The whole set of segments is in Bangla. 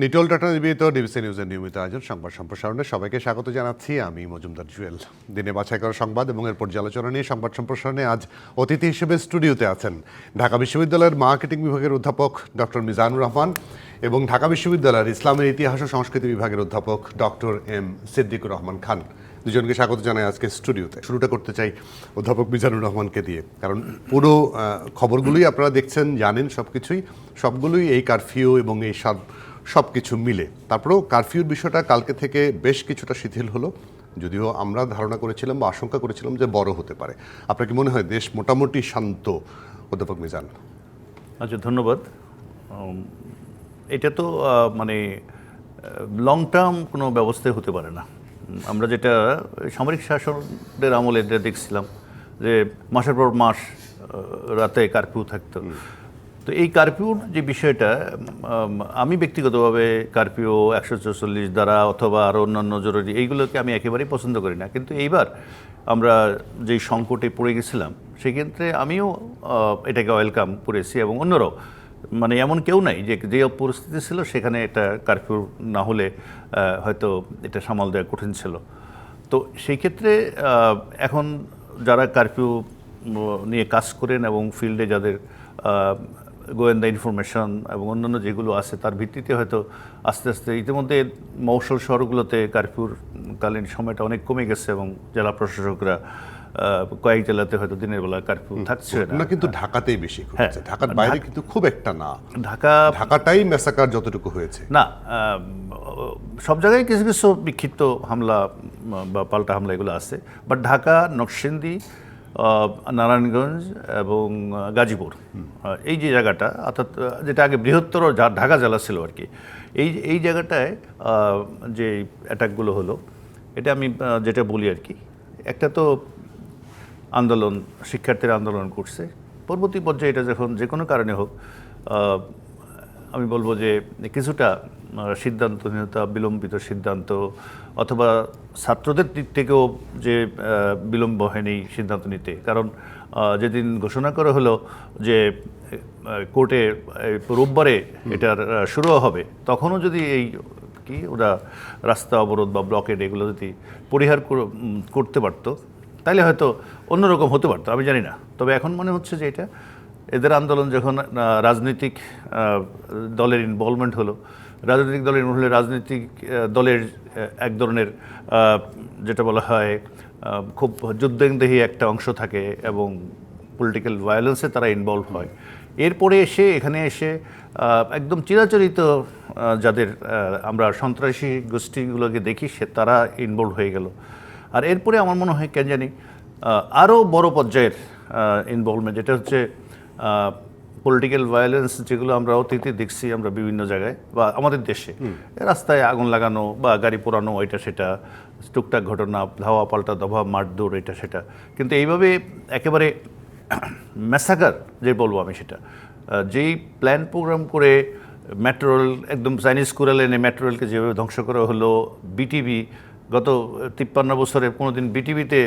নিটল টাটা নিবেদিত, ডিবিসি নিউজের নিয়মিত আয়োজন, সংবাদ সম্প্রসারণে সবাইকে স্বাগত জানাচ্ছি। আমি মজুমদার জুয়েল। দিনে বাছাই করা সংবাদ এবং এর পর্যালোচনা নিয়ে সংবাদ সম্প্রসারণে আজ অতিথি হিসেবে স্টুডিওতে আছেন ঢাকা বিশ্ববিদ্যালয়ের মার্কেটিং বিভাগের অধ্যাপক ডক্টর মিজানুর রহমান এবং ঢাকা বিশ্ববিদ্যালয়ের ইসলামের ইতিহাস ও সংস্কৃতি বিভাগের অধ্যাপক ডক্টর এম সিদ্দিকুর রহমান খান। দুজনকে স্বাগত জানাই আজকে স্টুডিওতে। শুরুটা করতে চাই অধ্যাপক মিজানুর রহমানকে দিয়ে। কারণ পুরো খবরগুলোই আপনারা দেখছেন, জানেন সব কিছুই সবগুলোই এই কারফিউ এবং এই সব সব কিছু মিলে। তারপরেও কারফিউর বিষয়টা কালকে থেকে বেশ কিছুটা শিথিল হলো। যদিও আমরা ধারণা করেছিলাম বা আশঙ্কা করেছিলাম যে বড় হতে পারে। আপনার কি মনে হয় দেশ মোটামুটি শান্ত? অধ্যাপক মিজান। আচ্ছা ধন্যবাদ। এটা তো মানে লং টার্ম কোনো ব্যবস্থায় হতে পারে না। আমরা যেটা সামরিক শাসনের আমলে এটা দেখছিলাম যে মাসের পর মাস রাতে কারফিউ থাকতো। তো এই কারফিউর যে বিষয়টা আমি ব্যক্তিগতভাবে কারফিউ একশো চৌচল্লিশ দ্বারা অথবা আরও অন্যান্য জরুরি এইগুলোকে আমি একেবারেই পছন্দ করি না। কিন্তু এইবার আমরা যেই সংকটে পড়ে গেছিলাম, সেক্ষেত্রে আমিও এটাকে ওয়েলকাম করেছি এবং অন্যরাও মানে এমন কেউ নাই যে যে পরিস্থিতি ছিল সেখানে এটা কারফিউ না হলে হয়তো এটা সামাল দেওয়া কঠিন ছিল। তো সেই ক্ষেত্রে এখন যারা কারফিউ নিয়ে কাজ করেন এবং ফিল্ডে যাদের গোয়েন্দা ইনফরমেশন এবং অন্যান্য যেগুলো আছে তার ভিত্তিতে হয়তো আস্তে আস্তে ইতিমধ্যে মৌসল শহরগুলোতে কারফিউর কালীন সময়টা অনেক কমে গেছে এবং জেলা প্রশাসকরা কয়েক জেলাতে হয়তো দিনের বেলা কারফিউ থাকছে না। কিন্তু ঢাকাতেই বেশি হ্যাঁ। ঢাকার বাইরে কিন্তু খুব একটা না। ঢাকা ঢাকাটাই মেসাকার যতটুকু হয়েছে। না সব জায়গায় কিছু কিছু বিক্ষিপ্ত হামলা বা পাল্টা হামলা এগুলো আছে। বাট ঢাকা নকশিন্দি নারায়ণগঞ্জ এবং গাজীপুর। এই যে জায়গাটা, অর্থাৎ যেটা আগে বৃহত্তর ঢাকা জেলা ছিল আর কি, এই এই জায়গাটায় যে অ্যাটাকগুলো হলো, এটা আমি যেটা বলি আর কি, একটা তো আন্দোলন, শিক্ষার্থীরা আন্দোলন করছে। পরবর্তী পর্যায়ে এটা যখন যে কোনো কারণে হোক আমি বলব যে কিছুটা সিদ্ধান্তহীনতা বিলম্বিত সিদ্ধান্ত অথবা ছাত্রদের দিক থেকেও যে বিলম্ব হয়নি সিদ্ধান্ত নিতে। কারণ যেদিন ঘোষণা করা হলো যে কোর্টে রোববারে এটার শুরু হবে তখনও যদি এই কি ওরা রাস্তা অবরোধ বা ব্লকেড এগুলো যদি পরিহার করতে পারতো তাহলে হয়তো অন্যরকম হতে পারতো আমি জানি না। তবে এখন মনে হচ্ছে যে এটা এদের আন্দোলন যখন রাজনৈতিক দলের ইনভলভমেন্ট হলো, রাজনৈতিক দলের ইনভলভ হলে রাজনৈতিক দলের এক ধরনের যেটা বলা হয় খুব যুদ্ধদেহী একটা অংশ থাকে এবং পলিটিক্যাল ভায়োলেন্সে তারা ইনভলভ হয়। এরপরে এসে, এখানে এসে একদম চিরাচরিত যাদের আমরা সন্ত্রাসী গোষ্ঠীগুলোকে দেখি, সে তারা ইনভলভ হয়ে গেল। আর এরপরে আমার মনে হয়, কেন জানি আরও বড় পর্যায়ের ইনভলভমেন্ট যেটা হচ্ছে পলিটিক্যাল ভায়োলেন্স যেগুলো আমরা অতীতে দেখছি আমরা বিভিন্ন জায়গায় বা আমাদের দেশে। রাস্তায় আগুন লাগানো বা গাড়ি পোড়ানো এটা সেটা। টুকটাক ঘটনা ধাওয়া পাল্টা দভা মারদৌড় এটা সেটা। কিন্তু এইভাবে একেবারে ম্যাসাকার যে বলব আমি সেটা। যেই প্ল্যান প্রোগ্রাম করে মেট্রোরেল একদম চাইনিজ কুরাল এনে মেট্রোরেলকে যেভাবে ধ্বংস করা হলো বিটিভি গত তিপ্পান্ন বছরে কোনোদিন বিটিভিতে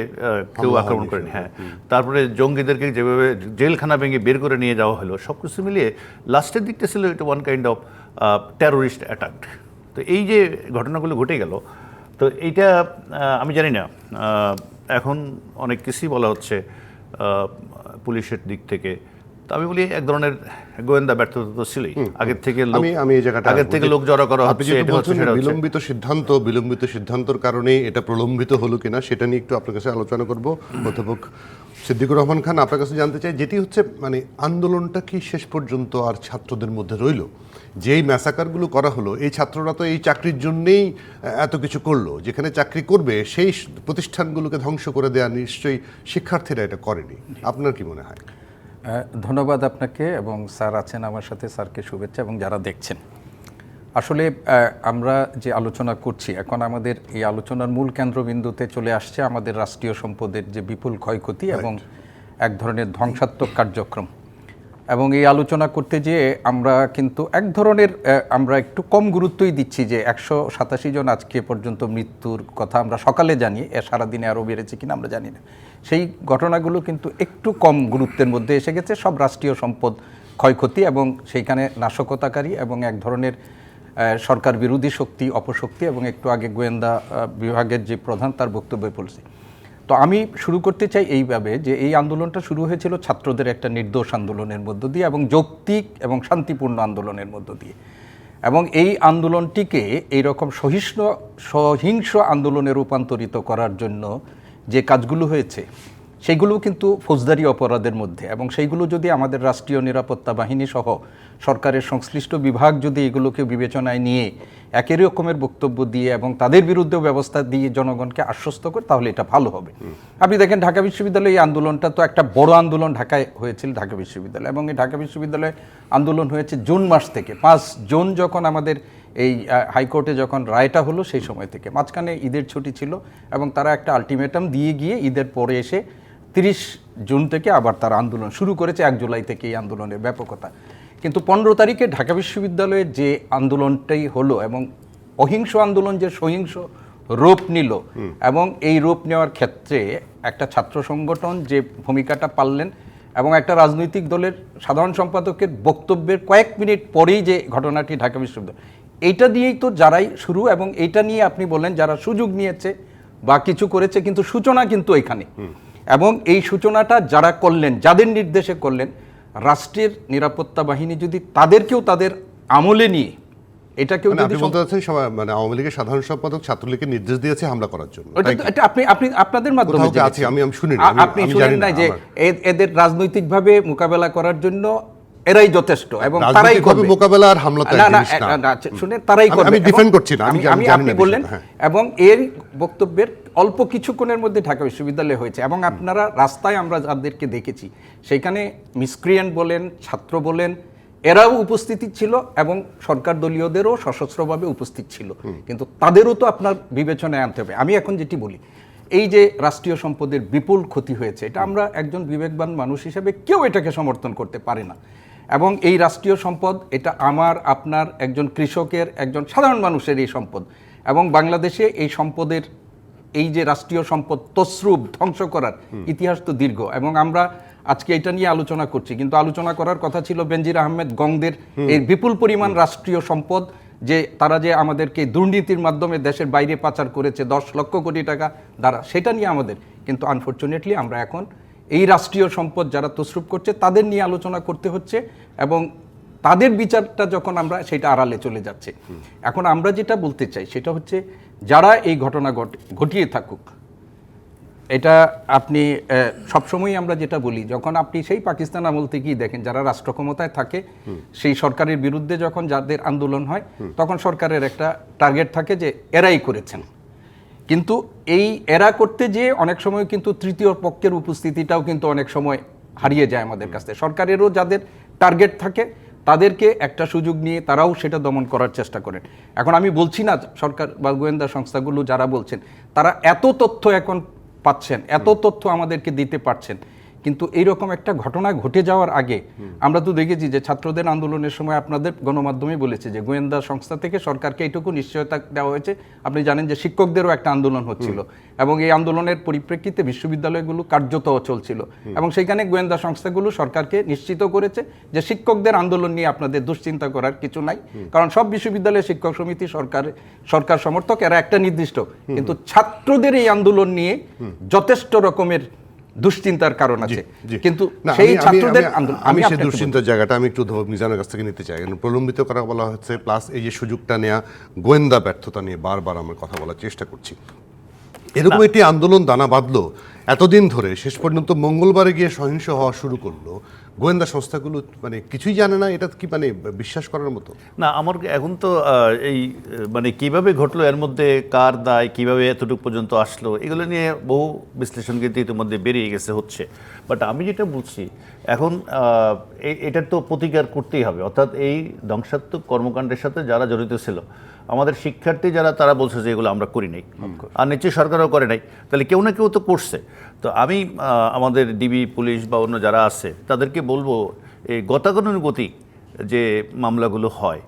কেউ আক্রমণ করেনি হ্যাঁ। তারপরে জঙ্গিদেরকে যেভাবে জেলখানা ভেঙে বের করে নিয়ে যাওয়া হলো সব কিছু মিলিয়ে লাস্টের দিকটা ছিল এটা one kind of terrorist attack তো এই যে ঘটনাগুলো ঘটে গেল তো এইটা আমি জানি না এখন অনেক কিছুই বলা হচ্ছে পুলিশের দিক থেকে। তো আমি বলি এক ধরনের গোয়েন্দা ব্যর্থতা তো ছিলই। আগের থেকে আমি আমি এই জায়গাটা আগের থেকে লোক জড়ো করা হচ্ছে এটা হচ্ছে বিলম্বিত সিদ্ধান্ত বিলম্বিত সিদ্ধান্তর কারণে এটা প্রলম্বিত হলো কিনা সেটা নিয়ে একটু আপনার কাছে আলোচনা করব। অধ্যাপক সিদ্দিকুর রহমান খান আপনার কাছে জানতে চাই যেটি হচ্ছে মানে আন্দোলনটা কি শেষ পর্যন্ত আর ছাত্রদের মধ্যে রইল? যেই ম্যাসাকারগুলো করা হলো এই ছাত্ররা তো এই চাকরির জন্যেই এত কিছু করল। যেখানে চাকরি করবে সেই প্রতিষ্ঠানগুলোকে ধ্বংস করে দেওয়া নিশ্চয়ই শিক্ষার্থীরা এটা করেনি। আপনার কি মনে হয়? ধন্যবাদ আপনাকে এবং স্যার আছেন আমার সাথে স্যারকে শুভেচ্ছা এবং যারা দেখছেন। আসলে আমরা যে আলোচনা করছি এখন আমাদের এই আলোচনার মূল কেন্দ্রবিন্দুতে চলে আসছে আমাদের রাষ্ট্রীয় সম্পদের যে বিপুল ক্ষয়ক্ষতি এবং এক ধরনের ধ্বংসাত্মক কার্যক্রম। এবং এই আলোচনা করতে যেয়ে আমরা কিন্তু এক ধরনের আমরা একটু কম গুরুত্বই দিচ্ছি যে একশো সাতাশি জন আজকে পর্যন্ত মৃত্যুর কথা আমরা সকালে জানি এ সারাদিনে আরও বেড়েছে কিনা আমরা জানি না। সেই ঘটনাগুলো কিন্তু একটু কম গুরুত্বের মধ্যে এসে গেছে। সব রাষ্ট্রীয় সম্পদ ক্ষয়ক্ষতি এবং সেইখানে নাশকতাকারী এবং এক ধরনের সরকার বিরোধী শক্তি, অপশক্তি এবং একটু আগে গোয়েন্দা বিভাগের যে প্রধান তার বক্তব্যে বলছি। তো আমি শুরু করতে চাই এইভাবে যে এই আন্দোলনটা শুরু হয়েছিল ছাত্রদের একটা নির্দোষ আন্দোলনের মধ্য দিয়ে এবং যৌক্তিক এবং শান্তিপূর্ণ আন্দোলনের মধ্য দিয়ে। এবং এই আন্দোলনটিকে এইরকম সহিষ্ণু, সহিংস আন্দোলনে রূপান্তরিত করার জন্য যে কাজগুলো হয়েছে সেগুলো কিন্তু ফৌজদারি অপরাধের মধ্যে এবং সেইগুলো যদি আমাদের রাষ্ট্রীয় নিরাপত্তা বাহিনী সহ সরকারের সংশ্লিষ্ট বিভাগ যদি এগুলোকে বিবেচনায় নিয়ে একই রকমের বক্তব্য দিয়ে এবং তাদের বিরুদ্ধেও ব্যবস্থা দিয়ে জনগণকে আশ্বস্ত করে তাহলে এটা ভালো হবে। আপনি দেখেন ঢাকা বিশ্ববিদ্যালয়ে এই আন্দোলনটা তো একটা বড় আন্দোলন ঢাকায় হয়েছিল ঢাকা বিশ্ববিদ্যালয় এবং এই ঢাকা বিশ্ববিদ্যালয়ে আন্দোলন হয়েছে জুন মাস থেকে। পাঁচ জুন যখন আমাদের এই হাইকোর্টে যখন রায়টা হলো সেই সময় থেকে। মাঝখানে ঈদের ছুটি ছিল এবং তারা একটা আলটিমেটাম দিয়ে গিয়ে ঈদের পরে এসে তিরিশ জুন থেকে আবার তার আন্দোলন শুরু করেছে এক জুলাই থেকে এই আন্দোলনের ব্যাপকতা। কিন্তু পনেরো তারিখে ঢাকা বিশ্ববিদ্যালয়ে যে আন্দোলনটাই হলো এবং অহিংস আন্দোলন যে সহিংস রূপ নিল এবং এই রূপ নেওয়ার ক্ষেত্রে একটা ছাত্র সংগঠন যে ভূমিকাটা পাললেন এবং একটা রাজনৈতিক দলের সাধারণ সম্পাদকের বক্তব্যের কয়েক মিনিট পরেই যে ঘটনাটি ঢাকা বিশ্ববিদ্যালয় এইটা দিয়েই তো যারাই শুরু এবং এইটা নিয়ে আপনি বলেন যারা সুযোগ নিয়েছে বা কিছু করেছে কিন্তু সূচনা কিন্তু এখানে এবং এই সূচনাটা যারা করলেন যাদের নির্দেশে করলেন রাষ্ট্রের নিরাপত্তা বাহিনী যদি তাদেরকেও তাদের আমলে নিয়ে এটাকেও মানে আপনি বলতে চাচ্ছেন মানে আওয়ামী লীগের সাধারণ সম্পাদক ছাত্রলীগকে নির্দেশ দিয়েছে হামলা করার জন্য? এটা আপনি আপনি আপনাদের মাধ্যমে। আছে? আমি- আমি শুনিনি, আপনি শুনেন না, যে এদের রাজনৈতিকভাবে মোকাবেলা করার জন্য এরাই যথেষ্ট এবং তারাই করবে। মোকাবেলা আর হামলা না না শুনে তারাই করবে আমি defend করছি না, আমি- আপনি বললেন হ্যাঁ। এবং এর বক্তব্যের অল্প কিছুক্ষণের মধ্যে ঢাকা বিশ্ববিদ্যালয়ে হয়েছে এবং আপনারা রাস্তায় আমরা যাদেরকে দেখেছি সেখানে মিসক্রিয়েন্ট বলেন ছাত্র বলেন এরাও উপস্থিতি ছিল এবং সরকার দলীয়দেরও সশস্ত্রভাবে উপস্থিত ছিল। কিন্তু তাদেরও তো আপনার বিবেচনায় আনতে হবে। আমি এখন যেটি বলি এই যে রাষ্ট্রীয় সম্পদের বিপুল ক্ষতি হয়েছে এটা আমরা একজন বিবেকবান মানুষ হিসেবে কেউ এটাকে সমর্থন করতে পারে না। এবং এই রাষ্ট্রীয় সম্পদ এটা আমার আপনার একজন কৃষকের একজন সাধারণ মানুষের এই সম্পদ। এবং বাংলাদেশে এই সম্পদের এই যে রাষ্ট্রীয় সম্পদ তসরূপ ধ্বংস করার ইতিহাস তো দীর্ঘ। এবং আমরা আজকে এটা নিয়ে আলোচনা করছি। কিন্তু আলোচনা করার কথা ছিল বেনজির আহমেদ গংদের এই বিপুল পরিমাণ রাষ্ট্রীয় সম্পদ যে তারা যে আমাদেরকে দুর্নীতির মাধ্যমে দেশের বাইরে পাচার করেছে দশ লক্ষ কোটি টাকা দ্বারা সেটা নিয়ে আমাদের। কিন্তু আনফর্চুনেটলি আমরা এখন এই রাষ্ট্রীয় সম্পদ যারা তসরূপ করছে তাদের নিয়ে আলোচনা করতে হচ্ছে এবং তাদের বিচারটা যখন আমরা সেটা আড়ালে চলে যাচ্ছে। এখন আমরা যেটা বলতে চাই সেটা হচ্ছে যারা এই ঘটনা ঘট- ঘটিয়ে থাকুক এটা আপনি আহ, সবসময়ই আমরা যেটা বলি যখন আপনি সেই পাকিস্তান আমল থেকেই দেখেন যারা রাষ্ট্র ক্ষমতায় থাকে সেই সরকারের বিরুদ্ধে যখন যাদের আন্দোলন হয় তখন সরকারের একটা টার্গেট থাকে যে এরাই করেছেন। কিন্তু এই এরা করতে যেয়ে অনেক সময় কিন্তু তৃতীয় পক্ষের উপস্থিতিটাও কিন্তু অনেক সময় হারিয়ে যায় আমাদের কাছে সরকারেরও যাদের টার্গেট থাকে, তাদেরকে একটা সুযোগ নিয়ে তারাও সেটা দমন করার চেষ্টা করেন। এখন আমি বলছি না, সরকার বা গোয়েন্দা সংস্থাগুলো যারা বলছেন, তারা এত তথ্য এখন পাচ্ছেন, এত তথ্য আমাদেরকে দিতে পারছেন কিন্তু এইরকম একটা ঘটনা ঘটে যাওয়ার আগে আমরা তো দেখেছি যে ছাত্রদের আন্দোলনের সময় আপনাদের গণমাধ্যমে বলেছে যে গোয়েন্দা সংস্থা থেকে সরকারকে এইটুকু নিশ্চয়তা দেওয়া হয়েছে। আপনি জানেন যে শিক্ষকদেরও একটা আন্দোলন হচ্ছিল এবং এই আন্দোলনের পরিপ্রেক্ষিতে বিশ্ববিদ্যালয়গুলো কার্যত চলছিল এবং সেখানে গোয়েন্দা সংস্থাগুলো সরকারকে নিশ্চিত করেছে যে শিক্ষকদের আন্দোলন নিয়ে আপনাদের দুশ্চিন্তা করার কিছু নাই। কারণ সব বিশ্ববিদ্যালয়ের শিক্ষক সমিতি সরকার সরকার সমর্থক এরা একটা নির্দিষ্ট। কিন্তু ছাত্রদের এই আন্দোলন নিয়ে যথেষ্ট রকমের দুশ্চিন্তার কারণ আছে। কিন্তু সেই ছাত্রদের আমি- সেই দুশ্চিন্তার জায়গাটা আমি একটু মিজানের কাছ থেকে নিতে চাই। কারণ প্রলম্বিত করা বলা হচ্ছে প্লাস এই যে সুযোগটা নেওয়া গোয়েন্দা ব্যর্থতা নিয়ে বারবার আমরা কথা বলার চেষ্টা করছি। এরকম একটি আন্দোলন দানা বাঁধলো এতদিন ধরে শেষ পর্যন্ত মঙ্গলবারে গিয়ে সহিংস হওয়া শুরু করল, গোয়েন্দা সংস্থাগুলো মানে কিছুই জানে না, এটা কি মানে বিশ্বাস করার মতো? না, আমার এখন তো এই মানে কীভাবে ঘটলো, এর মধ্যে কার দায়, কীভাবে এতটুকু পর্যন্ত আসলো, এগুলো নিয়ে বহু বিশ্লেষণ কিন্তু ইতিমধ্যে বেরিয়ে গেছে, হচ্ছে। বাট আমি যেটা বলছি এখন এটার তো প্রতিকার করতেই হবে। অর্থাৎ এই ধ্বংসাত্মক কর্মকাণ্ডের সাথে যারা জড়িত ছিল আমাদের শিক্ষার্থী যারা তারা বলছে যে এগুলো আমরা করি নাই। আর নিশ্চয়ই সরকারও করে নাই। তাহলে কেউ না কেউ তো করছে। তো আমি আমাদের ডিবি পুলিশ বা অন্য যারা আছে তাদেরকে বলব এই গতাগতানুগতিক যে মামলাগুলো হয়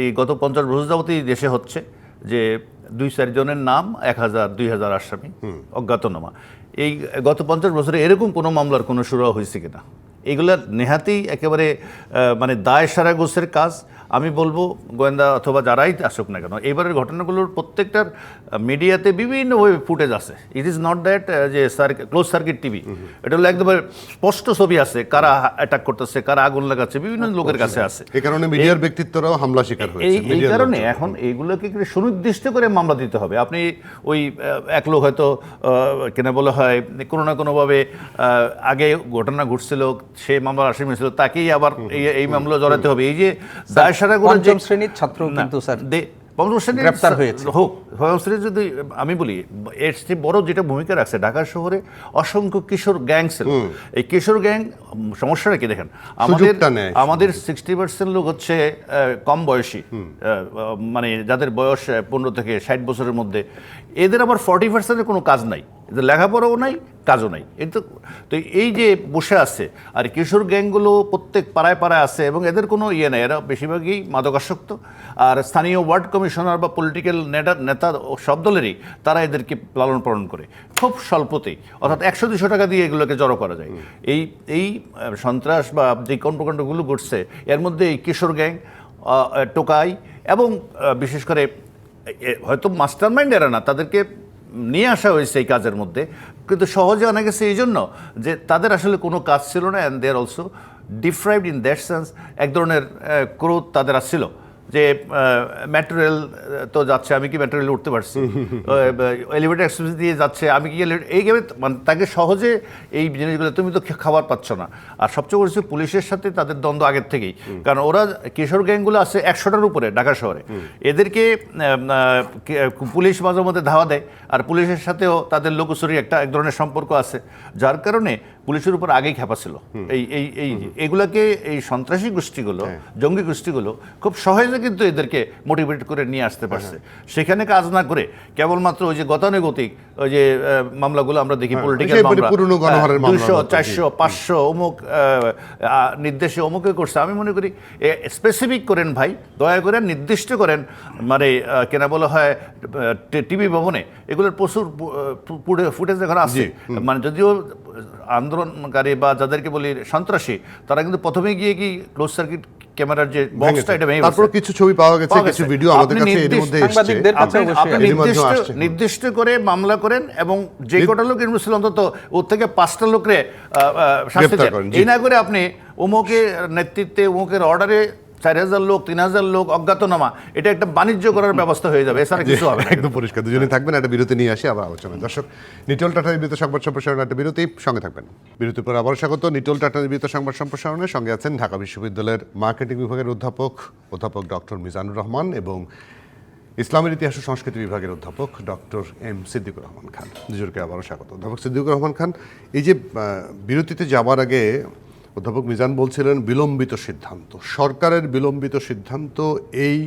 এই গত পঞ্চাশ বছর যাবতই দেশে হচ্ছে যে দুই চারজনের নাম এক হাজার দুই হাজার আসামি অজ্ঞাতনামা। এই গত পঞ্চাশ বছরে এরকম কোনো মামলার কোনো শুরু হয়েছে কিনা? এগুলা নেহাতেই একেবারে মানে দায় সারা গোছের কাজ। আমি বলব গোয়েন্দা অথবা যারাই আসুক না কেন এবারের ঘটনাগুলোর প্রত্যেকটার মিডিয়াতে বিভিন্নভাবে ফুটেজ আছে। ইট ইজ নট দ্যাট যে ক্লোজ সার্কিট টিভি এটা হলো একদম স্পষ্ট ছবি আছে কারা অ্যাটাক করতেছে কারা আগুন লাগাচ্ছে বিভিন্ন লোকের কাছে আছে। এই কারণে মিডিয়ার ব্যক্তিত্বরাও হামলা শিকার হয়েছে এই কারণে এখন এইগুলোকে সুনির্দিষ্ট করে মামলা দিতে হবে। আপনি ওই এক লোক হয়তো কেন বলা হয় কোনো না কোনোভাবে আগে ঘটনা ঘটছিল সে মামলার আসামি ছিল তাকেই আবার এই এই মামলা জড়াতে হবে। এই যে দায় সারাগুলো যে পঞ্চম শ্রেণির ছাত্র কিন্তু স্যার পঞ্চম শ্রেণির গ্রেপ্তার হয়েছে। হোক পঞ্চম শ্রেণির যদি আমি বলি এর চেয়ে বড় যেটা ভূমিকা রাখছে ঢাকা শহরে অসংখ্য কিশোর গ্যাং ছিল। এই কিশোর গ্যাং সমস্যাটা কি দেখেন? আমাদের আমাদের সিক্সটি পার্সেন্ট লোক হচ্ছে আহ, কম বয়সী। মানে যাদের বয়স পনেরো থেকে ষাট বছরের মধ্যে। এদের আবার ফর্টি পার্সেন্টের কোনো কাজ নাই। এদের লেখাপড়াও নাই, কাজও নাই। কিন্তু তো এই যে বসে আছে, আর কিশোর গ্যাংগুলো প্রত্যেক পাড়ায় পাড়ায় আছে এবং এদের কোনো ইয়ে নেই, এরা বেশিরভাগই মাদকাসক্ত। আর স্থানীয় ওয়ার্ড কমিশনার বা পলিটিক্যাল নেতা নেতা সব দলেরই তারা এদেরকে লালন পালন করে, খুব স্বল্পতেই। অর্থাৎ একশো দুশো টাকা দিয়ে এগুলোকে জড়ো করা যায়। এই এই সন্ত্রাস বা যে কর্মকাণ্ডগুলো ঘটছে, এর মধ্যে এই কিশোর গ্যাং টোকাই এবং বিশেষ করে হয়তো মাস্টার মাইন্ড এরা না, তাদেরকে নিয়ে আসা হয়েছে এই কাজের মধ্যে। কিন্তু সহজে অনেক গেছে এই জন্য যে তাদের আসলে কোনো কাজ ছিল না and there also deprived in that sense এক ধরনের ক্রোধ তাদের আসছিল। যে মেট্রো রেল তো যাচ্ছে আমি কি মেট্রো রেল উঠতে পারছি? এলিভেটর এক্সপ্রেস দিয়ে যাচ্ছে আমি কি এই গেমে মানে তাকে সহজে এই জিনিসগুলো তুমি তো খাবার পাচ্ছ না। আর সবচেয়ে বড় হচ্ছে পুলিশের সাথে তাদের দ্বন্দ্ব আগের থেকেই। কারণ ওরা কিশোর গ্যাংগুলো আছে একশোটার উপরে ঢাকা শহরে। এদেরকে পুলিশ মাঝে মধ্যে ধাওয়া দেয় আর পুলিশের সাথেও তাদের লোকচুরির একটা এক ধরনের সম্পর্ক আছে। যার কারণে পুলিশের উপর আগেই খেপা ছিল। এই এই এই এগুলাকে এই সন্ত্রাসী গোষ্ঠীগুলো জঙ্গি গোষ্ঠীগুলো খুব সহজে কিন্তু এদেরকে মোটিভেট করে নিয়ে আসতে পারছে। সেখানে কাজ না করে কেবলমাত্র ওই যে গতানুগতিক ওই যে মামলাগুলো আমরা দেখি পলিটিক্যাল মামলা দুইশো চারশো পাঁচশো অমুক নির্দেশে অমুকে করছে। আমি মনে করি স্পেসিফিক করেন ভাই দয়া করে নির্দিষ্ট করেন। মানে কেনা বলা হয় টিভি ভবনে এগুলোর প্রচুর ফুটেজ এখন আছে। মানে যদিও আন্দোলনকারী বা যাদেরকে বলি সন্ত্রাসী তারা কিন্তু প্রথমে গিয়ে কি ক্লোজ সার্কিট ক্যামেরার যে বক্সটা এটা ভেঙে তারপর কিছু ছবি পাওয়া গেছে কিছু ভিডিও আমাদের কাছে এর মধ্যে এসেছে। আপনি- নির্দিষ্ট করে মামলা করেন এবং যে কটা লোক ইনভেস্ট অন্তত ওর থেকে পাঁচটা লোকরে শাস্তি দেন। এই না করে আপনি উমকে নেতৃত্বে অমুকের অর্ডারে চার হাজার লোক, তিন হাজার লোক, অজ্ঞাতনামা, এটা একটা বাণিজ্য করার ব্যবস্থা হয়ে যাবে এছাড়া কিছু হবে একদম পরিষ্কার দুজনে থাকবেন, একটা বিরতি নিয়ে আসি, আবার আলোচনা দর্শক, নিটল টাটা নির্মিত সংবাদ সম্প্রসারণ একটা বিরতি, সঙ্গে থাকবেন। বিরতির পর আবার স্বাগত, নিটল টাটা নির্মিত সংবাদ সম্প্রসারণের সঙ্গে আছেন ঢাকা বিশ্ববিদ্যালয়ের মার্কেটিং বিভাগের অধ্যাপক অধ্যাপক ডক্টর মিজানুর রহমান এবং ইসলামের ইতিহাস ও সংস্কৃতি বিভাগের অধ্যাপক ডক্টর এম সিদ্দিকুর রহমান খান। দুজনকে আবারও স্বাগত। অধ্যাপক সিদ্দিকুর রহমান খান, এই যে বিরতিতে যাবার আগে অধ্যাপক মিজান বলছিলেন বিলম্বিত সিদ্ধান্ত। সরকারের বিলম্বিত সিদ্ধান্ত এই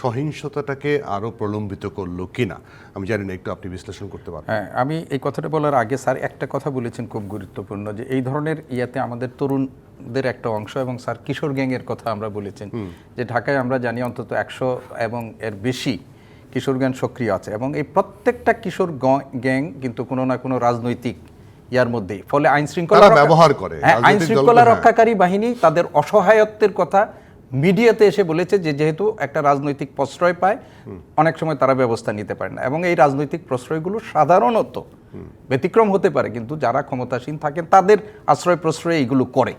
সহিংসতাটাকে আরও প্রলম্বিত করল কিনা? আমি জানি না একটু আপনি বিশ্লেষণ করতে পারবেন। হ্যাঁ আমি এই কথাটা বলার আগে স্যার একটা কথা বলেছেন খুব গুরুত্বপূর্ণ যে এই ধরনের ইয়াতে আমাদের তরুণদের একটা অংশ এবং স্যার কিশোর গ্যাংয়ের কথা আমরা বলেছেন যে ঢাকায় আমরা জানি অন্তত একশো এবং এর বেশি কিশোর গ্যাং সক্রিয় আছে এবং এই প্রত্যেকটা কিশোর গ্যাং কিন্তু কোনো না কোনো রাজনৈতিক ইয়ার মধ্যে। ফলে আইন শৃঙ্খলা ব্যবহার করে, হ্যাঁ, আইন শৃঙ্খলা হ্যাঁ। রক্ষাকারী বাহিনী তাদের অসহায়ত্বের কথা মিডিয়াতে এসে বলেছে যে যেহেতু একটা রাজনৈতিক প্রশ্রয় পায় অনেক সময় তারা ব্যবস্থা নিতে পারে না। এবং এই রাজনৈতিক প্রশ্রয়গুলো সাধারণত ব্যতিক্রম হতে পারে, কিন্তু যারা ক্ষমতাসীন থাকেন, তাদের আশ্রয় প্রশ্রয় এইগুলো করে।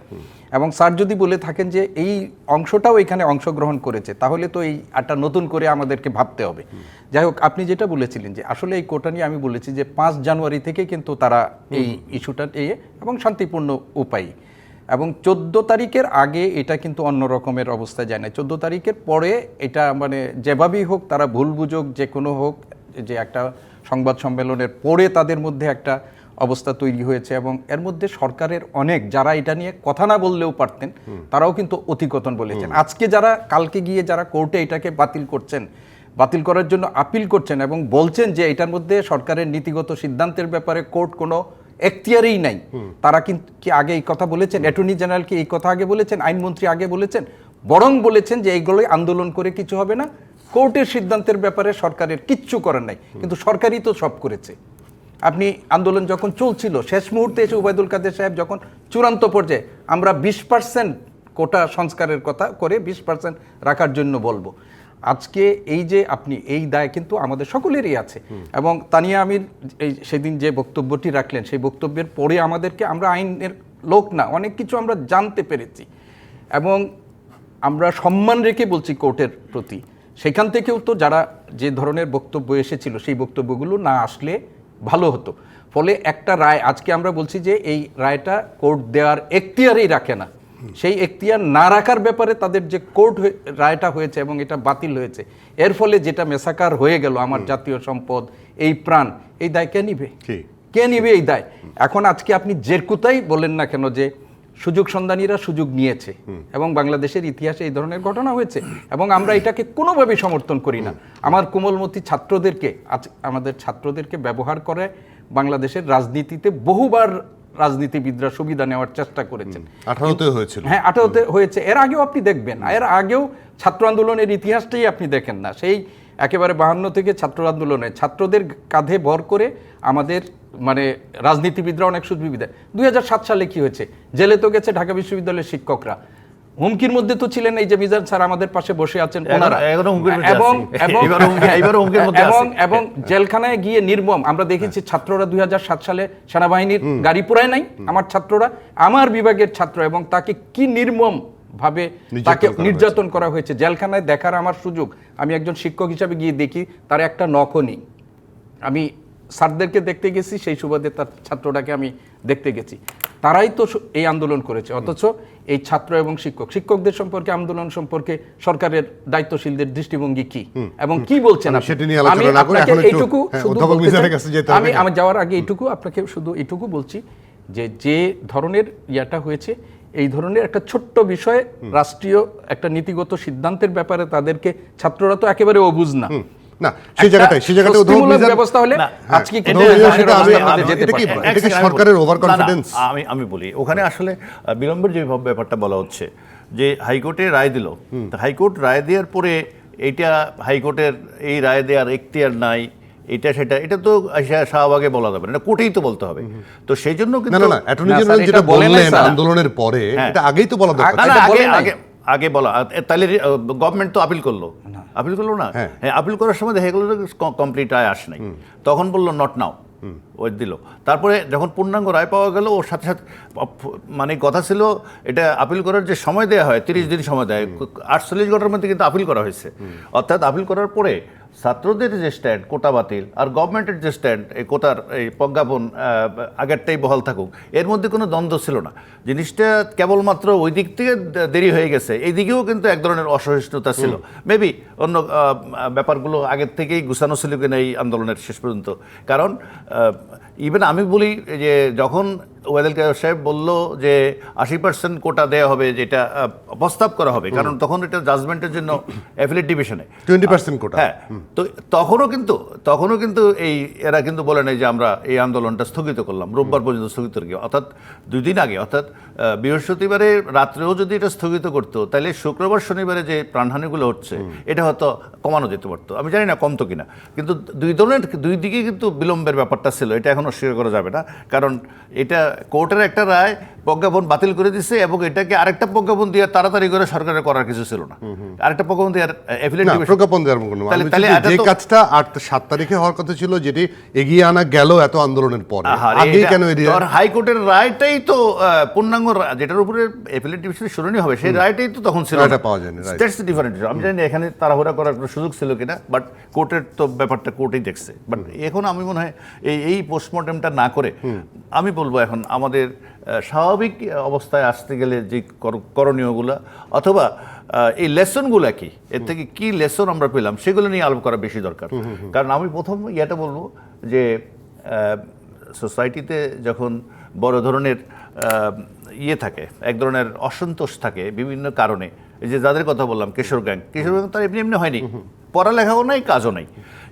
এবং স্যার যদি বলে থাকেন যে, এই অংশটাও এখানে অংশগ্রহণ করেছে, তাহলে তো এই একটা নতুন করে আমাদেরকে ভাবতে হবে। যাই হোক, আপনি যেটা বলেছিলেন যে, আসলে এই কোটা নিয়ে আমি বলেছি যে, পাঁচ জানুয়ারি থেকে কিন্তু তারা এই ইস্যুটা নিয়ে এবং শান্তিপূর্ণ উপায়। এবং চোদ্দ তারিখের আগে এটা কিন্তু অন্য রকমের অবস্থায় যায় না। চোদ্দ তারিখের পরে এটা মানে যেভাবেই হোক, তারা ভুল বুঝুক, যে কোনো হোক, যে একটা সংবাদ সম্মেলনের পরে তাদের মধ্যে একটা অবস্থা তৈরি হয়েছে এবং এর মধ্যে সরকারের অনেক যারা এটা নিয়ে কথা না বললেও পারতেন তারাও কিন্তু অতিকথন বলেছেন। আজকে যারা কালকে গিয়ে যারা কোর্টে এটাকে বাতিল করছেন বাতিল করার জন্য আপিল করছেন এবং বলছেন যে এটার মধ্যে সরকারের নীতিগত সিদ্ধান্তের ব্যাপারে কোর্ট কোনো এখতিয়ারই নাই তারা কিন্তু কি আগে এই কথা বলেছেন? অ্যাটর্নি জেনারেল কি এই কথা আগে বলেছেন আইনমন্ত্রী আগে বলেছেন বরং বলেছেন যে এইগুলোই আন্দোলন করে কিছু হবে না। কোর্টের সিদ্ধান্তের ব্যাপারে সরকারের কিচ্ছু করার নাই। কিন্তু সরকারই তো সব করেছে। আপনি আন্দোলন যখন চলছিল শেষ মুহূর্তে এসে উবায়দুল কাদের সাহেব যখন চূড়ান্ত পর্যায়ে আমরা বিশ পার্সেন্ট কোটা সংস্কারের কথা করে বিশ পার্সেন্ট রাখার জন্য বলব। আজকে এই যে আপনি এই দায় কিন্তু আমাদের সকলেরই আছে। এবং তানিয়া আমির এই সেদিন যে বক্তব্যটি রাখলেন সেই বক্তব্যের পরে আমাদেরকে আমরা আইনের লোক না অনেক কিছু আমরা জানতে পেরেছি। এবং আমরা সম্মান রেখে বলছি কোর্টের প্রতি। সেখান থেকেও তো যারা যে ধরনের বক্তব্য এসেছিল সেই বক্তব্যগুলো না আসলে ভালো হতো। ফলে একটা রায় আজকে আমরা বলছি যে এই রায়টা কোর্ট দেওয়ার এখতিয়ারই রাখে না। সেই এখতিয়ার না রাখার ব্যাপারে তাদের যে কোর্ট রায়টা হয়েছে এবং এটা বাতিল হয়েছে এর ফলে যেটা মেসাকার হয়ে গেল আমার জাতীয় সম্পদ এই প্রাণ এই দায় কে নিবে? কি? কে নিবে এই দায়? এখন আজকে আপনি যে কোথায় বলেন না কেন যে সুযোগ সন্ধানীরা সুযোগ নিয়েছে। এবং বাংলাদেশের ইতিহাসে এই ধরনের ঘটনা হয়েছে। এবং আমরা এটাকে কোনোভাবেই সমর্থন করি না। আমার কোমলমতি ছাত্রদেরকে আজ আমাদের ছাত্রদেরকে ব্যবহার করে বাংলাদেশের রাজনীতিতে বহুবার রাজনীতিবিদরা সুবিধা নেওয়ার চেষ্টা করেছেন। আঠারোতে হয়েছিল। হ্যাঁ আঠারোতে হয়েছে। এর আগেও আপনি দেখবেন। এর আগেও ছাত্র আন্দোলনের ইতিহাসটাই আপনি দেখেন না। সেই একেবারে বাহান্ন থেকে ছাত্র আন্দোলনে ছাত্রদের কাঁধে ভর করে আমাদের মানে রাজনীতিবিদরা অনেক সুযোগ দেয় দুই সালে কি হয়েছে? জেলে তো গেছে ঢাকা বিশ্ববিদ্যালয়ের শিক্ষকরা। হুমকির মধ্যে তো ছিলেন এই যে মিজান স্যার আমাদের পাশে বসে আছেন এবং এবং এবং জেলখানায় গিয়ে নির্মম আমরা দেখেছি ছাত্ররা দুই সালে সেনাবাহিনীর গাড়ি পুরায় নাই আমার ছাত্ররা। আমার বিভাগের ছাত্র এবং তাকে কি নির্মম ভাবে তাকে নির্যাতন করা হয়েছে। জেলখানায় দেখার আমার সুযোগ। আমি একজন শিক্ষক হিসাবে গিয়ে দেখি তার একটা নখও নেই। আমি স্যারদেরকে দেখতে গেছি সেই সুবাদে তার ছাত্রটাকে আমি দেখতে গেছি। তারাই তো এই আন্দোলন করেছে অথচ এই ছাত্র এবং শিক্ষক। শিক্ষকদের সম্পর্কে আন্দোলন সম্পর্কে সরকারের দায়িত্বশীলদের দৃষ্টিভঙ্গি কি? এবং কি বলছেন আমি আপনাকে এইটুকু হ্যাঁ, শুধু। আমি আমি যাওয়ার আগে এইটুকু আপনাকে শুধু এইটুকু বলছি যে যে ধরনের ইয়াটা হয়েছে এই ধরনের একটা ছোট্ট বিষয়ে রাষ্ট্রীয় একটা নীতিগত সিদ্ধান্তের ব্যাপারে তাদেরকে ছাত্ররা তো একেবারে অবুঝ না। না সেই একটা জায়গাটাই সেই স্বস্তিমূলক মিজান- ব্যবস্থা হলে আজকে হ্যাঁ, এটা কি- এটা কি সরকারের? না, না, আমি আমি বলি ওখানে আসলে বিলম্বের যে ব্যাপারটা বলা হচ্ছে যে হাইকোর্টে রায় দিল। হাইকোর্ট রায় দেওয়ার পরে এইটা হাইকোর্টের এই রায় দেওয়ার এখতিয়ার নাই এটা সেটা এটা তো শাহবাগে বলা যাবে না এটা কোর্টেই তো বলতে হবে। তো সেই জন্য কিন্তু না না অ্যাটর্নি জেনারেল যেটা এটা বললেন আন্দোলনের পরে হ্যাঁ। এটা আগেই তো বলা দরকার। না, না, বলে আগে বলা তাহলে গভর্নমেন্ট তো আপিল করল। আপিল করল না? হ্যাঁ। হ্যাঁ আপিল করার সময় দেখা গেলো কমপ্লিট রায় আস নাই। তখন বলল নট নাও ওই দিল। তারপরে যখন পূর্ণাঙ্গ রায় পাওয়া গেল ওর সাথে সাথে মানে কথা ছিল এটা আপিল করার যে সময় দেওয়া হয় তিরিশ দিন সময় দেয় আটচল্লিশ ঘণ্টার মধ্যে কিন্তু আপিল করা হয়েছে। অর্থাৎ আপিল করার পরে ছাত্রদের যে স্ট্যান্ড কোটা বাতিল আর গভর্নমেন্টের যে স্ট্যান্ড এই কোটার এই প্রজ্ঞাপন আগেরটাই বহাল থাকুক এর মধ্যে কোনো দ্বন্দ্ব ছিল না। জিনিসটা কেবলমাত্র ওই দিক থেকে দেরি হয়ে গেছে এই দিকেও কিন্তু এক ধরনের অসহিষ্ণুতা ছিল। মেবি অন্য ব্যাপারগুলো আগের থেকেই গুছানো ছিল কিনা এই আন্দোলনের শেষ পর্যন্ত। কারণ ইভেন আমি বলি যে যখন ওয়েদেল কায়র সাহেব বলল যে আশি পার্সেন্ট কোটা দেওয়া হবে যেটা প্রস্তাব করা হবে। কারণ তখন এটা জাজমেন্টের জন্য অ্যাফিলেট ডিভিশনে টোয়েন্টি পার্সেন্ট কোটা। হ্যাঁ তো তখনও কিন্তু তখনও কিন্তু এই এরা কিন্তু বলে নাই যে আমরা এই আন্দোলনটা স্থগিত করলাম রোববার পর্যন্ত স্থগিত রেখে। অর্থাৎ দুই দিন আগে অর্থাৎ বৃহস্পতিবারে রাত্রেও যদি এটা স্থগিত করতো তাহলে শুক্রবার শনিবারে যে প্রাণহানিগুলো হচ্ছে এটা হয়তো কমানো যেতে পারতো। আমি জানি না কমতো কিনা। কিন্তু দুই ধরনের দুই দিকে কিন্তু বিলম্বের ব্যাপারটা ছিল এটা এখন অস্বীকার করা যাবে না। কারণ এটা কোর্টের একটা রায় প্রজ্ঞাপন বাতিল করে দিছে এবং এটাকে আরেকটা প্রজ্ঞাপন দিয়ে তাড়াতাড়ি করে সরকারের করার কিছু ছিল না। আরেকটা প্রজ্ঞাপন দিয়ে প্রজ্ঞাপন দেওয়ার কোনো তাহলে- যে এটা কাজটা আট সাত তারিখে হওয়ার কথা ছিল যেটি এগিয়ে আনা গেল এত আন্দোলনের পরে। আগেই কেন হাইকোর্টের রায়টাই তো পূর্ণাঙ্গ যেটার উপরে অ্যাপিলেট ডিভিশনে শুনানি হবে সেই রায়টাই তো তখন ছিল রায়টা পাওয়া যায়নি. দ্যাটস ডিফারেন্ট আমি জানি না এখানে তাড়াহুড়া করার কোনো সুযোগ ছিল কিনা বাট কোর্টের তো ব্যাপারটা কোর্টেই দেখছে। বাট এখন আমি মনে হয় এই এই পোস্টমর্টেমটা না করে আমি বলব এখন আমাদের স্বাভাবিক অবস্থায় আসতে গেলে যে কর- করণীয়গুলো অথবা এই লেসনগুলো কি? এর থেকে কি লেসন আমরা পেলাম? সেগুলো নিয়ে আলোপ করা বেশি দরকার। কারণ আমি প্রথম ইয়েটা বলব যে সোসাইটিতে যখন বড় ধরনের ইয়ে থাকে এক ধরনের অসন্তোষ থাকে বিভিন্ন কারণে এই যে যাদের কথা বললাম কিশোর গ্যাং কিশোর গ্যাং তার এমনি এমনি হয়নি। পড়ালেখাও নাই কাজও নাই।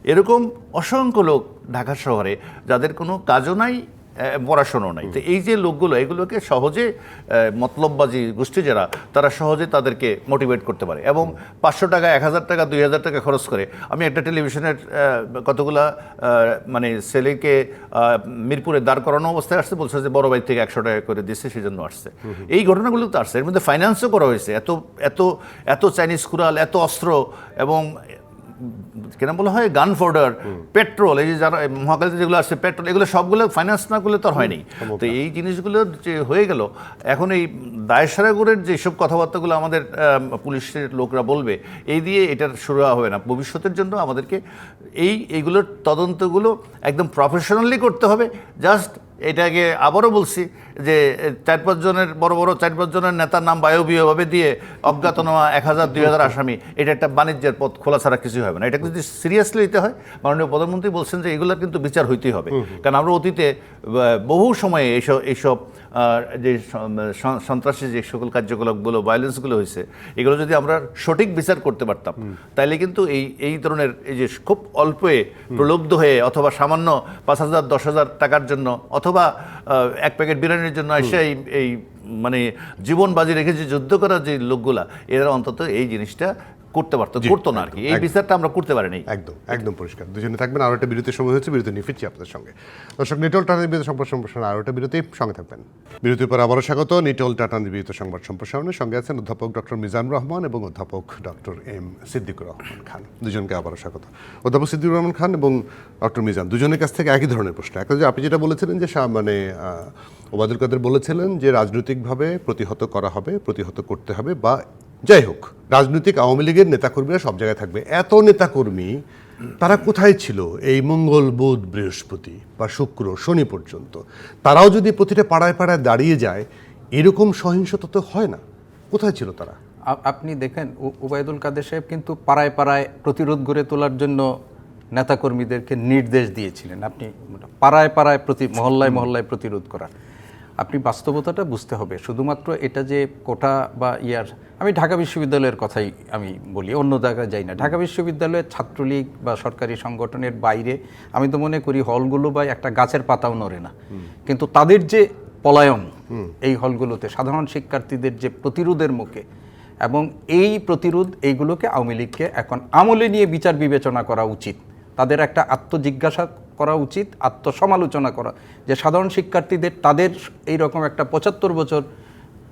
এরকম অসংখ্য লোক ঢাকা শহরে যাদের কোনো কাজও নাই পড়াশোনা নাই। তো এই যে লোকগুলো এগুলোকে সহজে মতলববাজি গোষ্ঠী যারা তারা সহজে তাদেরকে মোটিভেট করতে পারে এবং পাঁচশো টাকা এক হাজার টাকা দুই হাজার টাকা খরচ করে। আমি একটা টেলিভিশনের কতগুলা মানে ছেলেকে মিরপুরে দাঁড় করানো অবস্থায় আসছে বলছে যে বড় ভাই থেকে একশো টাকা করে দিচ্ছে সেই জন্য আসছে এই ঘটনাগুলো তো আসছে। এর মধ্যে ফাইন্যান্সও করা হয়েছে। এত এত এত চাইনিজ কুড়াল এত অস্ত্র এবং কেন বলা হয় গান ফোর্ডার পেট্রোল এই যে যারা মহাকালীতে যেগুলো আসছে পেট্রোল এগুলো সবগুলো ফাইন্যান্স না করলে তো আর হয়নি। তো এই জিনিসগুলো যে হয়ে গেল এখন এই দায়সারাগুড়ের যেসব কথাবার্তাগুলো আমাদের পুলিশের লোকরা বলবে এই দিয়ে এটার শুরু হবে না। ভবিষ্যতের জন্য আমাদেরকে এই এইগুলোর তদন্তগুলো একদম প্রফেশনালি করতে হবে। জাস্ট এটাকে আবারও বলছি যে চার পাঁচজনের বড় বড় চার পাঁচজনের নেতার নাম বায়বীয়ভাবে দিয়ে অজ্ঞাতনামা এক হাজার দুই হাজার আসামি এটা একটা বাণিজ্যের পথ খোলা ছাড়া কিছুই হবে না। এটা যদি সিরিয়াসলি নিতে হয় মাননীয় প্রধানমন্ত্রী বলছেন যে এগুলোর কিন্তু বিচার হইতেই হবে। কারণ আমরা অতীতে বহু সময়ে এইসব এইসব যে সন্ত্রাসী যে সকল কার্যকলাপগুলো ভায়োলেন্সগুলো হয়েছে এগুলো যদি আমরা সঠিক বিচার করতে পারতাম তাইলে কিন্তু এই এই ধরনের এই যে খুব অল্পে প্রলুব্ধ হয়ে অথবা সামান্য পাঁচ হাজার দশ হাজার টাকার জন্য অথবা এক প্যাকেট বিরিয়ানির জন্য এসে এই এই মানে জীবন বাজি রেখে যে যুদ্ধ করার যে লোকগুলা এরা অন্তত এই জিনিসটা করতে পারতো করতো না আর কি। এই বিচারটা আমরা করতে পারিনি। একদম একদম পরিষ্কার। দুজনে থাকবেন আরও একটা বিরতির সময় হচ্ছে বিরতি নিয়ে ফিরছি আপনাদের সঙ্গে। দর্শক নিটল টাটার বিরতি সংবাদ সম্প্রসারণ আরও একটা বিরতি সঙ্গে থাকবেন। বিরতির পর আবারও স্বাগত নিটল টাটা নিবেদিত সংবাদ সম্প্রসারণের সঙ্গে আছেন অধ্যাপক ডক্টর মিজান রহমান এবং অধ্যাপক ডক্টর এম সিদ্দিকুর রহমান খান। দুজনকে আবারও স্বাগত। অধ্যাপক সিদ্দিকুর রহমান খান এবং ডক্টর মিজান দুজনের কাছ থেকে একই ধরনের প্রশ্ন। একটা যে আপনি যেটা বলেছিলেন যে মানে ওবায়দুল কাদের বলেছিলেন যে রাজনৈতিকভাবে প্রতিহত করা হবে প্রতিহত করতে হবে বা যাই হোক, রাজনৈতিক আওয়ামী লীগের নেতাকর্মীরা সব জায়গায় থাকবে। এত নেতাকর্মী, তারা কোথায় ছিল এই মঙ্গল, বুধ, বৃহস্পতি বা শুক্র, শনি পর্যন্ত? তারাও যদি প্রতিটা পাড়ায় পাড়ায় দাঁড়িয়ে যায়, এরকম সহিংসতা তো হয় না। কোথায় ছিল তারা? আপনি দেখেন উবায়দুল কাদের সাহেব কিন্তু পাড়ায় পাড়ায় প্রতিরোধ গড়ে তোলার জন্য নেতাকর্মীদেরকে নির্দেশ দিয়েছিলেন। আপনি পাড়ায় পাড়ায় প্রতি, মহল্লায় মহল্লায় প্রতিরোধ করা। আপনি বাস্তবতাটা বুঝতে হবে। শুধুমাত্র এটা যে কোটা বা ইয়ার আমি ঢাকা বিশ্ববিদ্যালয়ের কথাই আমি বলি অন্য জায়গায় যাই না। ঢাকা বিশ্ববিদ্যালয়ের ছাত্রলীগ বা সরকারি সংগঠনের বাইরে আমি তো মনে করি হলগুলো বা একটা গাছের পাতাও নড়ে না। কিন্তু তাদের যে পলায়ন এই হলগুলোতে সাধারণ শিক্ষার্থীদের যে প্রতিরোধের মুখে এবং এই প্রতিরোধ এইগুলোকে আওয়ামী লীগকে এখন আমলে নিয়ে বিচার বিবেচনা করা উচিত। তাদের একটা আত্মজিজ্ঞাসা করা উচিত আত্মসমালোচনা করা যে সাধারণ শিক্ষার্থীদের তাদের এই রকম একটা পঁচাত্তর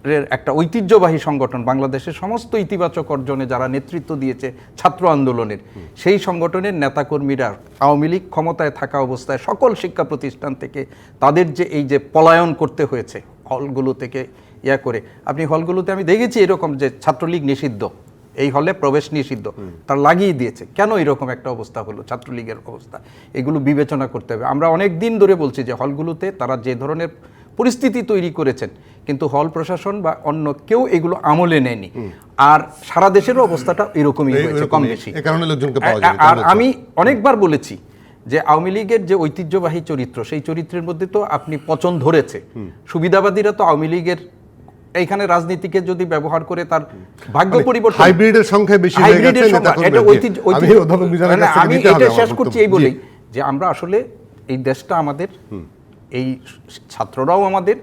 বছরের একটা ঐতিহ্যবাহী সংগঠন, বাংলাদেশের সমস্ত ইতিবাচক অর্জনে যারা নেতৃত্ব দিয়েছে ছাত্র আন্দোলনের, সেই সংগঠনের নেতাকর্মীরা আওয়ামী লীগ ক্ষমতায় থাকা অবস্থায় সকল শিক্ষা প্রতিষ্ঠান থেকে তাদের যে এই যে পলায়ন করতে হয়েছে হলগুলো থেকে ইয়া করে, আপনি হলগুলোতে আমি দেখেছি এরকম যে ছাত্রলীগ নিষিদ্ধ, এই হলে প্রবেশ নিষিদ্ধ, তার লাগিয়ে দিয়েছে। কেন এরকম একটা অবস্থা হলো, ছাত্রলীগের অবস্থা? এগুলো বিবেচনা করতে হবে। আমরা অনেক দিন ধরে বলছি যে হলগুলোতে তারা যে ধরনের পরিস্থিতি তৈরি করেছেন। কিন্তু হল প্রশাসন বা অন্য কেউ এগুলো আমলে নেয়নি। আর সারা দেশেরও অবস্থাটা এরকমই হয়েছে কম বেশি আর আমি অনেকবার বলেছি যে আওয়ামী লীগের যে ঐতিহ্যবাহী চরিত্র সেই চরিত্রের মধ্যে তো আপনি পচন ধরেছে। সুবিধাবাদীরা তো আওয়ামী লীগের এইখানে রাজনীতিকে যদি ব্যবহার করে তার ভাগ্য পরিবর্তন হাইব্রিডের সংখ্যা বেশি হয়ে গেছে এটা ঐতিহ্য- আমি ঐতিহ্য- অধ্যাপক মিজানের না, কাছ থেকে আমি নিতে হবে এটা শেষ করছি এই বলেই যে আমরা আসলে এই দেশটা আমাদের এই ছাত্ররাও আমাদের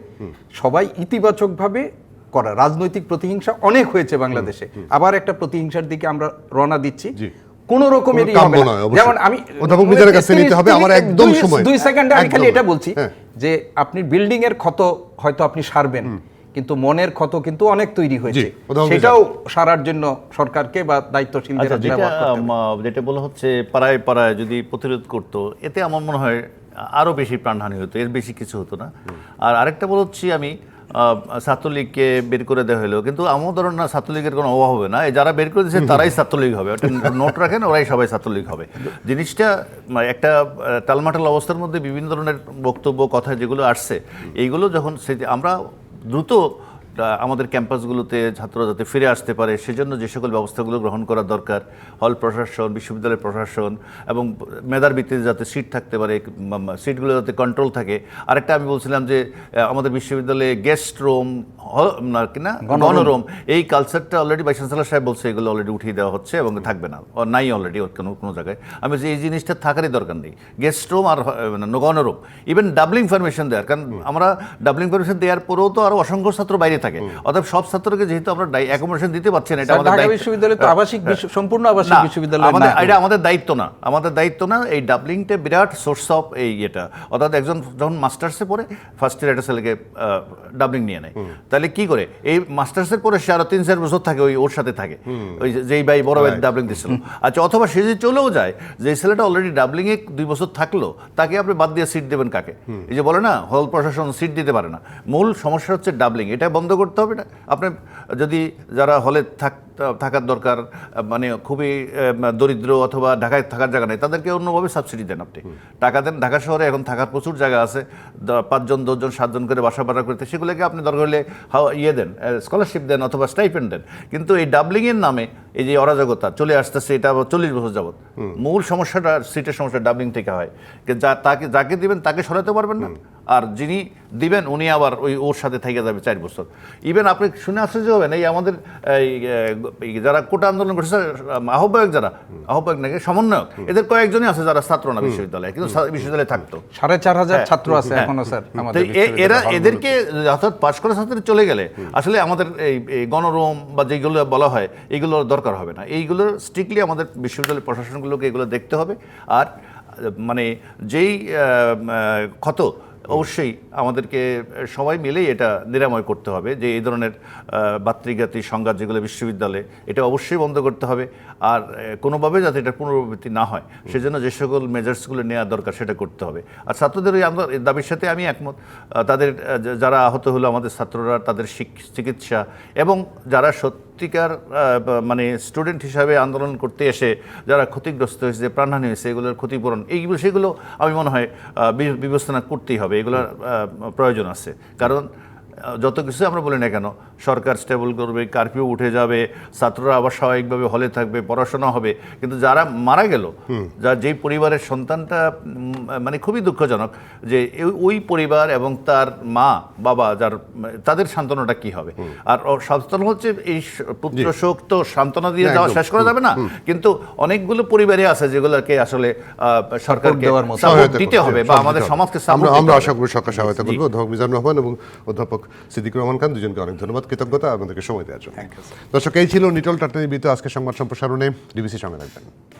সবাই ইতিবাচকভাবে করা রাজনৈতিক প্রতিহিংসা অনেক হয়েছে বাংলাদেশে। আবার একটা প্রতিহিংসার দিকে আমরা রওনা দিচ্ছি। কোন রকমেরই হবে না। যেমন আমি অধ্যাপক মিজানের কাছে নিতে হবে, আমার দুই- একদম সময়। দুই সেকেন্ড আমি খালি এটা বলছি হ্যাঁ। যে আপনি বিল্ডিং এর ক্ষত হয়তো আপনি সারবেন কিন্তু মনের ক্ষত কিন্তু অনেক তৈরি হয়েছে। সেটাও সারার জন্য সরকারকে বা দায়িত্বশীল আচ্ছা যেটা বলা হচ্ছে পাড়ায় পাড়ায় যদি প্রতিরোধ করতো এতে আমার মনে হয় আরও বেশি প্রাণহানি হতো, এর বেশি কিছু হতো না। আর আরেকটা বলছি আমি ছাত্রলীগকে বের করে দেওয়া হলো, কিন্তু আমার ধরুন না ছাত্রলীগের কোনো অভাব হবে না। যারা বের করে দিয়েছে, তারাই ছাত্রলীগ হবে নোট রাখেন, ওরাই সবাই ছাত্রলীগ হবে। জিনিসটা একটা টালমাটাল অবস্থার মধ্যে বিভিন্ন ধরনের বক্তব্য, কথা যেগুলো আসছে, এইগুলো যখন সে আমরা দ্রুত আমাদের ক্যাম্পাসগুলোতে ছাত্ররা যাতে ফিরে আসতে পারে সেজন্য যে সকল ব্যবস্থাগুলো গ্রহণ করা দরকার হল প্রশাসন বিশ্ববিদ্যালয়ের প্রশাসন এবং মেধার ভিত্তিতে যাতে সিট থাকতে পারে সিটগুলো যাতে কন্ট্রোল থাকে। আরেকটা আমি বলছিলাম যে আমাদের বিশ্ববিদ্যালয়ে গেস্ট রুম কিনা গণরুম। এই কালচারটা অলরেডি ভাইস চ্যান্সেলর সাহেব বলছে এগুলো অলরেডি উঠিয়ে দেওয়া হচ্ছে এবং থাকবে না। নাই অলরেডি কোনো কোনো জায়গায়। আমি বলছি এই জিনিসটা থাকারই দরকার নেই। গেস্ট রুম আর মানে গণরুম। ইভেন ডাবলিং পারমিশন দেওয়ার কারণ আমরা ডাবলিং পারমিশন দেওয়ার পরেও তো আরও অসংখ্য ছাত্র বাইরে থাকে। অর্থাৎ সব ছাত্রকে যেহেতু আমরা অ্যাকোমোডেশন দিতে পারছি না এটা আমাদের ঢাকা বিশ্ববিদ্যালয় তো আবাসিক সম্পূর্ণ আবাসিক বিশ্ববিদ্যালয় আমাদের এটা আমাদের দায়িত্ব না। আমাদের দায়িত্ব না এই ডাবলিংটা বিরাট সোর্স অফ এই এটা অর্থাৎ একজন যখন মাস্টার্সে পড়ে ফার্স্ট ইয়ার একটা ছেলেকে ডাবলিং নিয়ে নেয়। তাহলে কি করে? এই মাস্টার্সের পরে সে আরও তিন চার বছর থাকে ওই ওর সাথে থাকে। ওই যেই ভাই বড় ভাই ডাবলিং দিচ্ছিল আচ্ছা অথবা সে যদি চলেও যায় যে ছেলেটা অলরেডি ডাবলিং এ দুই বছর থাকল তাকে আপনি বাদ দিয়ে সিট দেবেন কাকে? এই যে বলে না হল প্রশাসন সিট দিতে পারে না। মূল সমস্যা হচ্ছে ডাবলিং। এটা বন্ধ করতে হবে না আপনি যদি যারা হলে থাক থাকার দরকার মানে খুবই দরিদ্র অথবা ঢাকায় থাকার জায়গা নেই তাদেরকে অন্যভাবে সাবসিডি দেন আপনি। টাকা দেন। ঢাকা শহরে এখন থাকার প্রচুর জায়গা আছে। পাঁচজন দশজন সাতজন করে বাসা ভাড়া করতে সেগুলোকে আপনি দরকার হলে ইয়ে দেন স্কলারশিপ দেন অথবা স্টাইপেন্ড দেন। কিন্তু এই ডাবলিংয়ের নামে এই যে অরাজকতা চলে আসতেছে এটা চল্লিশ বছর যাবত মূল সমস্যাটা সিটের সমস্যা ডাবলিং থেকে হয়। যা তাকে যাকে দিবেন তাকে সরাতে পারবেন না। আর যিনি দিবেন উনি আবার ওই ওর সাথে থেকে যাবে চার বছর। ইভেন আপনি শুনে আশ্চর্য হবেন এই আমাদের এই, যারা কোটা আন্দোলন করছে আহ্বায়ক যারা আহ্বায়ক নাকি সমন্বয়ক এদের কয়েকজনই আছে যারা ছাত্র না বিশ্ববিদ্যালয়ে কিন্তু বিশ্ববিদ্যালয়ে থাকতো। সাড়ে চার হাজার হ্যাঁ, ছাত্র আছে হ্যাঁ। এখনও স্যার এ- এরা এদেরকে অর্থাৎ পাশ করা ছাত্রী চলে গেলে আসলে আমাদের এই গণরোম বা যেগুলো বলা হয় এগুলোর দরকার হবে না। এইগুলোর স্ট্রিক্টলি আমাদের বিশ্ববিদ্যালয় প্রশাসনগুলোকে এগুলো দেখতে হবে। আর মানে যেই ক্ষত অবশ্যই আমাদেরকে সবাই মিলেই এটা নিরাময় করতে হবে যে এই ধরনের ভাতৃঘাতী সংঘাত যেগুলো বিশ্ববিদ্যালয়ে, এটা অবশ্যই বন্ধ করতে হবে। আর কোনোভাবে যাতে এটা পুনরাবৃত্তি না হয়। সেজন্য যে সকল মেজার্সগুলো নেওয়া দরকার সেটা করতে হবে। আর ছাত্রদের ওই দাবির সাথে আমি একমত। তাদের যারা আহত হলো আমাদের ছাত্ররা তাদের চিকিৎসা এবং যারা সত্যিকার মানে স্টুডেন্ট হিসাবে আন্দোলন করতে এসে যারা ক্ষতিগ্রস্ত হয়েছে প্রাণহানি হয়েছে এগুলোর ক্ষতিপূরণ এইগুলো সেগুলো আমি মনে হয় বিবেচনা করতেই হবে। এগুলোর প্রয়োজন আছে। কারণ যত কিছু আমরা বলি না কেন সরকার স্টেবল করবে কারফিউ উঠে যাবে ছাত্ররা আবার স্বাভাবিকভাবে হলে থাকবে পড়াশোনা হবে। কিন্তু যারা মারা গেল যা যেই পরিবারের সন্তানটা মানে খুবই দুঃখজনক যে ওই পরিবার এবং তার মা বাবা যার তাদের সান্ত্বনাটা কি হবে? আর সান্ত্বনা হচ্ছে এই পুত্র শোক তো সান্ত্বনা দিয়ে যাওয়া শেষ করা যাবে না। কিন্তু অনেকগুলো পরিবারে আছে যেগুলোকে আসলে আহ, সরকারকে দিতে হবে বা আমাদের সমাজকে আমরা আমরা আশা করি সরকার সহায়তা। করবে। অধ্যাপক মিজানুর রহমান এবং অধ্যাপক সিদ্দিকুর রহমান খান দুজনকে অনেক ধন্যবাদ কৃতজ্ঞতা আপনাদেরকে সময় দেওয়ার জন্য। দর্শক এই ছিল নিটল টাটনি টাটনিবিত আজকে সংবাদ সম্প্রসারণে ডিবিসি সঙ্গে রাখবেন